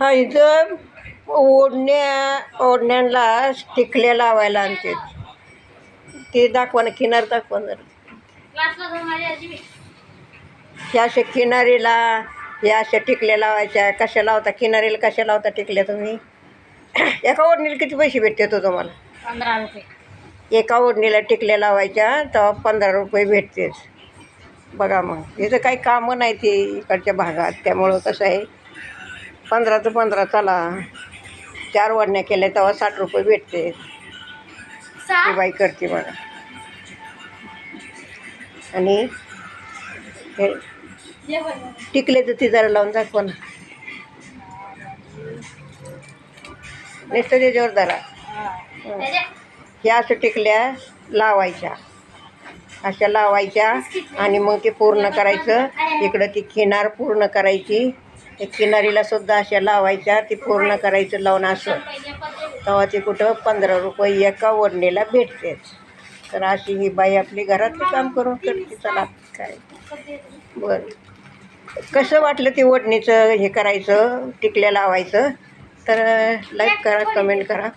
हा इथं ओढण्या ओढण्यांना टिकल्या लावायला आणते. ते दाखवा ना किनार दाखवा ह्या अशा किनारीला या अशा टिकल्या लावायच्या. कशा लावता किनारीला कशा लावता टिकल्या तुम्ही? एका ओढणीला किती पैसे भेटते तो तुम्हाला? पंधरा रुपये. एका ओढणीला टिकल्या लावायच्या तेव्हा पंधरा रुपये भेटतेच. बघा मग इथं काही कामं नाही ते इकडच्या भागात त्यामुळं कसं आहे? पंधरा ते पंधरा चला. चार ओढण्या केल्या तेव्हा साठ रुपये भेटते. ती बाई करते बघा. आणि हे टिकले तर ती जरा लावून दाखवा ना. नुसतं त्याच्यावर हं. ह्या असं टिकल्या लावायच्या. अशा लावायच्या आणि मग ते पूर्ण करायचं. इकडं ती किनार पूर्ण करायची. ते किनारीला सुद्धा अशा लावायच्या ती पूर्ण करायचं लावून असं. तेव्हा ती कुठं पंधरा रुपये एका ओढणीला भेटतेच तर अशी ही बाई आपली घरातली काम करून करते. चला काय? बरं. कसं वाटलं ती ओढणीचं हे करायचं टिकल्या लावायचं? तर लाईक करा कमेंट करा.